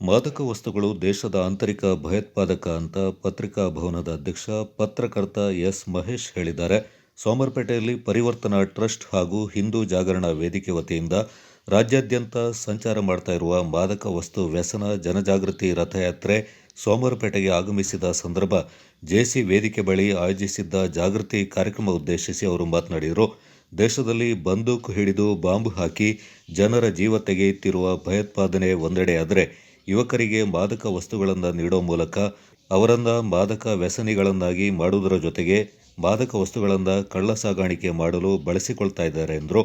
ಮಾದಕ ವಸ್ತುಗಳು ದೇಶದ ಆಂತರಿಕ ಭಯೋತ್ಪಾದಕ ಅಂತ ಪತ್ರಿಕಾ ಭವನದ ಅಧ್ಯಕ್ಷ, ಪತ್ರಕರ್ತ ಎಸ್ ಮಹೇಶ್ ಹೇಳಿದ್ದಾರೆ. ಸೋಮರ್ಪೇಟೆಯಲ್ಲಿ ಪರಿವರ್ತನಾ ಟ್ರಸ್ಟ್ ಹಾಗೂ ಹಿಂದೂ ಜಾಗರಣ ವೇದಿಕೆ ವತಿಯಿಂದ ರಾಜ್ಯಾದ್ಯಂತ ಸಂಚಾರ ಮಾಡ್ತಾ ಇರುವ ಮಾದಕ ವಸ್ತು ವ್ಯಸನ, ಜನಜಾಗೃತಿ ರಥಯಾತ್ರೆ ಸೋಮರಪೇಟೆಗೆ ಆಗಮಿಸಿದ ಸಂದರ್ಭ ಜೇಸಿ ವೇದಿಕೆ ಬಳಿ ಆಯೋಜಿಸಿದ್ದ ಜಾಗೃತಿ ಕಾರ್ಯಕ್ರಮ ಉದ್ದೇಶಿಸಿ ಅವರು ಮಾತನಾಡಿದರು. ದೇಶದಲ್ಲಿ ಬಂದೂಕು ಹಿಡಿದು ಬಾಂಬ್ ಹಾಕಿ ಜನರ ಜೀವ ತೆಗೆಯುತ್ತಿರುವ ಭಯೋತ್ಪಾದನೆ ಒಂದೆಡೆಯಾದರೆ ಯುವಕರಿಗೆ ಮಾದಕ ವಸ್ತುಗಳನ್ನು ನೀಡೋ ಮೂಲಕ ಅವರನ್ನ ಮಾದಕ ವ್ಯಸನಿಗಳನ್ನಾಗಿ ಮಾಡುವುದರ ಜೊತೆಗೆ ಮಾದಕ ವಸ್ತುಗಳನ್ನು ಕಳ್ಳ ಸಾಗಾಣಿಕೆ ಮಾಡಲು ಬಳಸಿಕೊಳ್ತಾ ಇದ್ದಾರೆ ಎಂದರು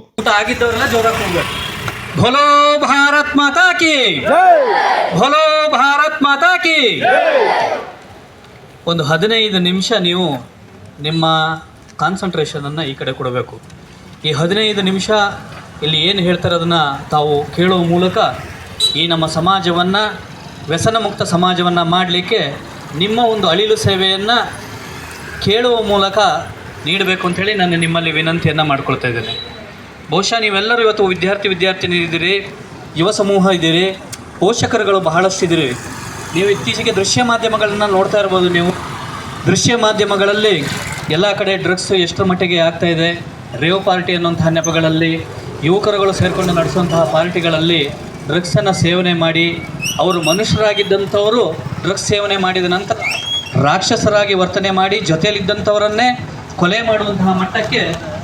ಭೋಲೋ ಭಾರತ್ ಮಾತಾ ಕಿ! ಭಲೋ ಭಾರತ್ ಮಾತಾ ಕಿ! ಒಂದು ಹದಿನೈದು ನಿಮಿಷ ನೀವು ನಿಮ್ಮ ಕಾನ್ಸಂಟ್ರೇಷನನ್ನು ಈ ಕಡೆ ಕೊಡಬೇಕು. ಈ ಹದಿನೈದು ನಿಮಿಷ ಇಲ್ಲಿ ಏನು ಹೇಳ್ತಾರೆ ಅದನ್ನು ತಾವು ಕೇಳುವ ಮೂಲಕ ಈ ನಮ್ಮ ಸಮಾಜವನ್ನು ವ್ಯಸನ ಮುಕ್ತ ಸಮಾಜವನ್ನು ಮಾಡಲಿಕ್ಕೆ ನಿಮ್ಮ ಒಂದು ಅಳಿಲು ಸೇವೆಯನ್ನು ಕೇಳುವ ಮೂಲಕ ನೀಡಬೇಕು ಅಂಥೇಳಿ ನಾನು ನಿಮ್ಮಲ್ಲಿ ವಿನಂತಿಯನ್ನು ಮಾಡ್ಕೊಳ್ತಾ ಇದ್ದೇನೆ. ಬಹುಶಃ ನೀವೆಲ್ಲರೂ ಇವತ್ತು ವಿದ್ಯಾರ್ಥಿ ವಿದ್ಯಾರ್ಥಿನಿ ಇದ್ದೀರಿ ಯುವ ಸಮೂಹ ಇದ್ದೀರಿ, ಪೋಷಕರುಗಳು ಬಹಳಷ್ಟಿದ್ದೀರಿ ನೀವು ಇತ್ತೀಚೆಗೆ ದೃಶ್ಯ ಮಾಧ್ಯಮಗಳನ್ನು ನೋಡ್ತಾ ಇರ್ಬೋದು ನೀವು. ದೃಶ್ಯ ಮಾಧ್ಯಮಗಳಲ್ಲಿ ಎಲ್ಲ ಕಡೆ ಡ್ರಗ್ಸ್ ಎಷ್ಟರ ಮಟ್ಟಿಗೆ ಆಗ್ತಾ ಇದೆ. ರೇವ್ ಪಾರ್ಟಿ ಅನ್ನುವಂತಹ ನೆಪಗಳಲ್ಲಿ ಯುವಕರುಗಳು ಸೇರಿಕೊಂಡು ನಡೆಸುವಂತಹ ಪಾರ್ಟಿಗಳಲ್ಲಿ ಡ್ರಗ್ಸನ್ನು ಸೇವನೆ ಮಾಡಿ ಅವರು ಮನುಷ್ಯರಾಗಿದ್ದಂಥವರು ಡ್ರಗ್ಸ್ ಸೇವನೆ ಮಾಡಿದ ನಂತರ ರಾಕ್ಷಸರಾಗಿ ವರ್ತನೆ ಮಾಡಿ ಜೊತೆಯಲ್ಲಿದ್ದಂಥವರನ್ನೇ ಕೊಲೆ ಮಾಡುವಂತಹ ಮಟ್ಟಕ್ಕೆ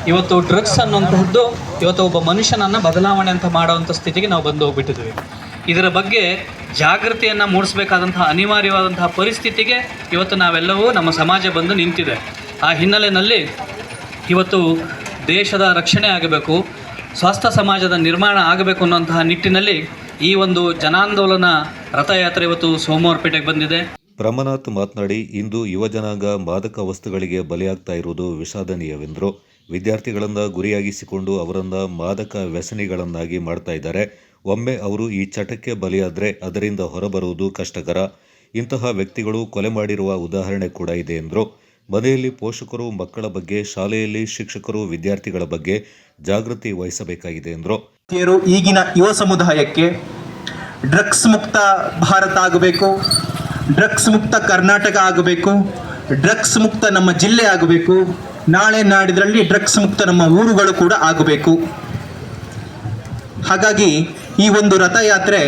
ಇವತ್ತು ಡ್ರಗ್ಸ್ ಅನ್ನುವಂತಹದ್ದು ಇವತ್ತು ಒಬ್ಬ ಮನುಷ್ಯನನ್ನು ಬದಲಾವಣೆ ಅಂತ ಮಾಡುವಂಥ ಸ್ಥಿತಿಗೆ ನಾವು ಬಂದು ಹೋಗ್ಬಿಟ್ಟಿದ್ವಿ ಇದರ ಬಗ್ಗೆ ಜಾಗೃತಿಯನ್ನು ಮೂಡಿಸಬೇಕಾದಂತಹ ಅನಿವಾರ್ಯವಾದಂತಹ ಪರಿಸ್ಥಿತಿಗೆ ಇವತ್ತು ನಾವೆಲ್ಲವೂ ನಮ್ಮ ಸಮಾಜ ಬಂದು ನಿಂತಿದೆ. ಆ ಹಿನ್ನೆಲೆಯಲ್ಲಿ ಇವತ್ತು ದೇಶದ ರಕ್ಷಣೆ ಆಗಬೇಕು ಸ್ವಾಸ್ಥ್ಯ ಸಮಾಜದ ನಿರ್ಮಾಣ ಆಗಬೇಕು ಅನ್ನುವಂತಹ ನಿಟ್ಟಿನಲ್ಲಿ ಈ ಒಂದು ಜನಾಂದೋಲನ ರಥಯಾತ್ರೆ ಇವತ್ತು ಸೋಮವಾರಪೇಟೆಗೆ ಬಂದಿದೆ. ಬ್ರಹ್ಮನಾಥ್ ಮಾತನಾಡಿ, ಇಂದು ಯುವ ಜನಾಂಗ ಮಾದಕ ವಸ್ತುಗಳಿಗೆ ಬಲಿಯಾಗ್ತಾ ಇರುವುದು ವಿಷಾದನೀಯವೆಂದರು. ವಿದ್ಯಾರ್ಥಿಗಳನ್ನ ಗುರಿಯಾಗಿಸಿಕೊಂಡು ಅವರನ್ನ ಮಾದಕ ವ್ಯಸನಿಗಳನ್ನಾಗಿ ಮಾಡ್ತಾ ಇದ್ದಾರೆ. ಒಮ್ಮೆ ಅವರು ಈ ಚಟಕ್ಕೆ ಬಲಿಯಾದರೆ ಅದರಿಂದ ಹೊರಬರುವುದು ಕಷ್ಟಕರ. ಇಂತಹ ವ್ಯಕ್ತಿಗಳು ಕೊಲೆ ಮಾಡಿರುವ ಉದಾಹರಣೆ ಕೂಡ ಇದೆ ಎಂದರು. ಮನೆಯಲ್ಲಿ ಪೋಷಕರು, ಮಕ್ಕಳ ಬಗ್ಗೆ, ಶಾಲೆಯಲ್ಲಿ ಶಿಕ್ಷಕರು, ವಿದ್ಯಾರ್ಥಿಗಳ ಬಗ್ಗೆ ಜಾಗೃತಿ ವಹಿಸಬೇಕಾಗಿದೆ ಎಂದರು. ಈಗಿನ ಯುವ ಸಮುದಾಯಕ್ಕೆ ಡ್ರಗ್ಸ್ ಮುಕ್ತ ಭಾರತ ಆಗಬೇಕು, ಡ್ರಗ್ಸ್ ಮುಕ್ತ ಕರ್ನಾಟಕ ಆಗಬೇಕು, ಡ್ರಗ್ಸ್ ಮುಕ್ತ ನಮ್ಮ ಜಿಲ್ಲೆ ಆಗಬೇಕು, ನಾಳೆ ನಾಡಿದ್ರಲ್ಲಿ ಡ್ರಗ್ಸ್ ಮುಕ್ತ ನಮ್ಮ ಊರುಗಳು ಕೂಡ ಆಗಬೇಕು. ಹಾಗಾಗಿ ಈ ಒಂದು ರಥಯಾತ್ರೆ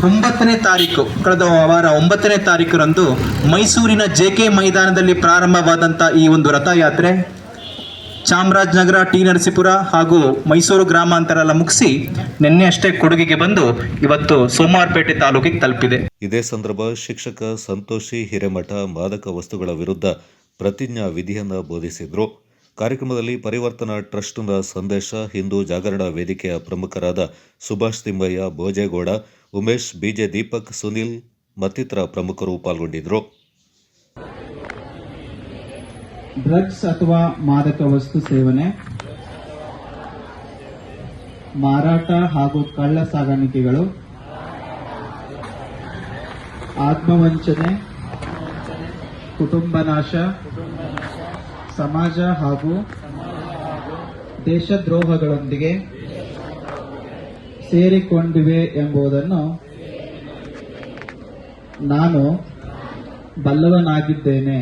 ಒಂಬತ್ತನೇ ತಾರೀಕು, ಕಳೆದ ವಾರ ಒಂಬತ್ತನೇ ತಾರೀಕರಂದು ಮೈಸೂರಿನ ಜೆ ಕೆ ಮೈದಾನದಲ್ಲಿ ಪ್ರಾರಂಭವಾದಂಥ ಈ ಒಂದು ರಥಯಾತ್ರೆ ಚಾಮರಾಜನಗರ, ಟಿ ನರಸೀಪುರ ಹಾಗೂ ಮೈಸೂರು ಗ್ರಾಮಾಂತರ ಎಲ್ಲ ಮುಗಿಸಿ ನಿನ್ನೆ ಅಷ್ಟೇ ಕೊಡಗಿಗೆ ಬಂದು ಇವತ್ತು ಸೋಮವಾರಪೇಟೆ ತಾಲೂಕಿಗೆ ತಲುಪಿದೆ. ಇದೇ ಸಂದರ್ಭ ಶಿಕ್ಷಕ ಸಂತೋಷಿ ಹಿರೇಮಠ ಮಾದಕ ವಸ್ತುಗಳ ವಿರುದ್ಧ ಪ್ರತಿಜ್ಞಾ ವಿಧಿಯನ್ನು ಬೋಧಿಸಿದರು. ಕಾರ್ಯಕ್ರಮದಲ್ಲಿ ಪರಿವರ್ತನಾ ಟ್ರಸ್ಟ್ನ ಸಂದೇಶ, ಹಿಂದೂ ಜಾಗರಣ ವೇದಿಕೆಯ ಪ್ರಮುಖರಾದ ಸುಭಾಷ್ ತಿಮ್ಮಯ್ಯ, ಭೋಜೇಗೌಡ ಉಮೇಶ್, ಬಿಜೆ ದೀಪಕ್, ಸುನಿಲ್ ಮತ್ತಿತರ ಪ್ರಮುಖರು ಪಾಲ್ಗೊಂಡಿದ್ದರು. ಡ್ರಗ್ಸ್ ಅಥವಾ ಮಾದಕ ವಸ್ತು ಸೇವನೆ, ಮಾರಾಟ ಹಾಗೂ ಕಳ್ಳ ಸಾಗಾಣಿಕೆಗಳು, ಆತ್ಮವಂಚನೆ, ಕುಟುಂಬ ನಾಶ, ಸಮಾಜ ಹಾಗೂ ದೇಶದ್ರೋಹಗಳೊಂದಿಗೆ ಸೇರಿಕೊಂಡಿವೆ ಎಂಬುದನ್ನು ನಾನು ಬಲ್ಲವನಾಗಿದ್ದೇನೆ.